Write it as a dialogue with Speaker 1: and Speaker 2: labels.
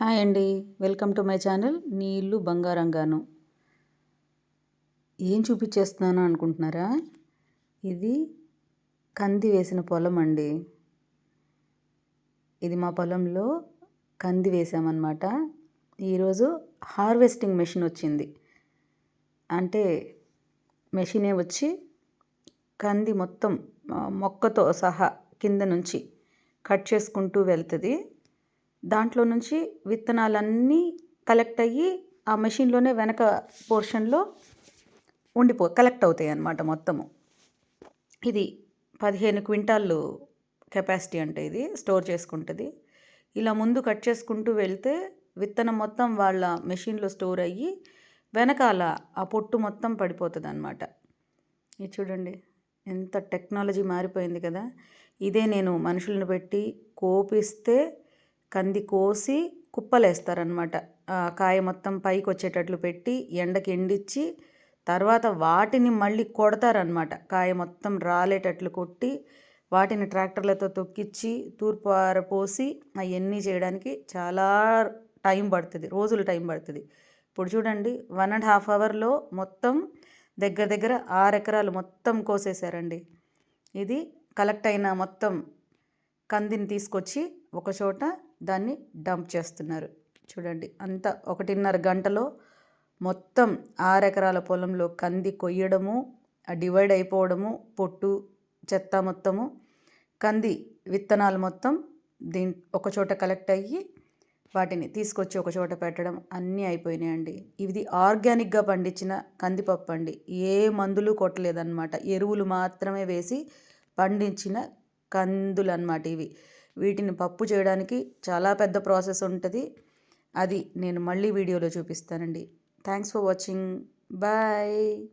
Speaker 1: Hi అండి. Welcome to my channel నీ ఇల్లు బంగారంగాను. ఏం చూపించేస్తున్నాను అనుకుంటున్నారా? ఇది కంది వేసిన పొలం అండి. ఇది మా పొలంలో కంది వేసామన్నమాట. ఈరోజు హార్వెస్టింగ్ మెషిన్ వచ్చింది. అంటే మెషినే వచ్చి కంది మొత్తం మొక్కతో సహా కింద నుంచి కట్ చేసుకుంటూ వెళ్తుంది. దాంట్లో నుంచి విత్తనాలన్నీ కలెక్ట్ అయ్యి ఆ మెషిన్లోనే వెనక పోర్షన్లో ఉండిపో కలెక్ట్ అవుతాయి అన్నమాట మొత్తము. ఇది పదిహేను క్వింటాళ్ళు కెపాసిటీ అంటే ఇది స్టోర్ చేసుకుంటుంది. ఇలా ముందు కట్ చేసుకుంటూ వెళ్తే విత్తనం మొత్తం వాళ్ళ మెషిన్లో స్టోర్ అయ్యి వెనకాల ఆ పొట్టు మొత్తం పడిపోతుంది అనమాట ఇది చూడండి ఎంత టెక్నాలజీ మారిపోయింది కదా. ఇదే నేను మనుషులను పెట్టి కోపిస్తే కంది కోసి కుప్పలేస్తారనమాట కాయ మొత్తం పైకి వచ్చేటట్లు పెట్టి ఎండకి ఎండిచ్చి తర్వాత వాటిని మళ్ళీ కొడతారనమాట కాయ మొత్తం రాలేటట్లు కొట్టి వాటిని ట్రాక్టర్లతో తొక్కిచ్చి తూర్పు పోసి అవన్నీ చేయడానికి చాలా టైం పడుతుంది రోజులు టైం పడుతుంది. ఇప్పుడు చూడండి వన్ అండ్ హాఫ్ అవర్లో మొత్తం దగ్గర దగ్గర ఆరు ఎకరాలు మొత్తం కోసేశారండి. ఇది కలెక్ట్ అయిన మొత్తం కందిని తీసుకొచ్చి ఒక చోట దాన్ని డంప్ చేస్తున్నారు. చూడండి అంత ఒకటిన్నర గంటలో మొత్తం ఆరెకరాల పొలంలో కంది కొయ్యడము డివైడ్ అయిపోవడము పొట్టు చెత్త మొత్తము కంది విత్తనాలు మొత్తం దీని ఒకచోట కలెక్ట్ అయ్యి వాటిని తీసుకొచ్చి ఒక చోట పెట్టడం అన్నీ అయిపోయినాయండి. ఇది ఆర్గానిక్గా పండించిన కందిపప్పు అండి. ఏ మందులు కొట్టలేదన్నమాట. ఎరువులు మాత్రమే వేసి పండించిన కందులు అన్నమాట ఇవి. వీటిని పప్పు చేయడానికి చాలా పెద్ద ప్రాసెస్ ఉంటుంది. అది నేను మళ్ళీ వీడియోలో చూపిస్తానండి. Thanks for watching. బాయ్.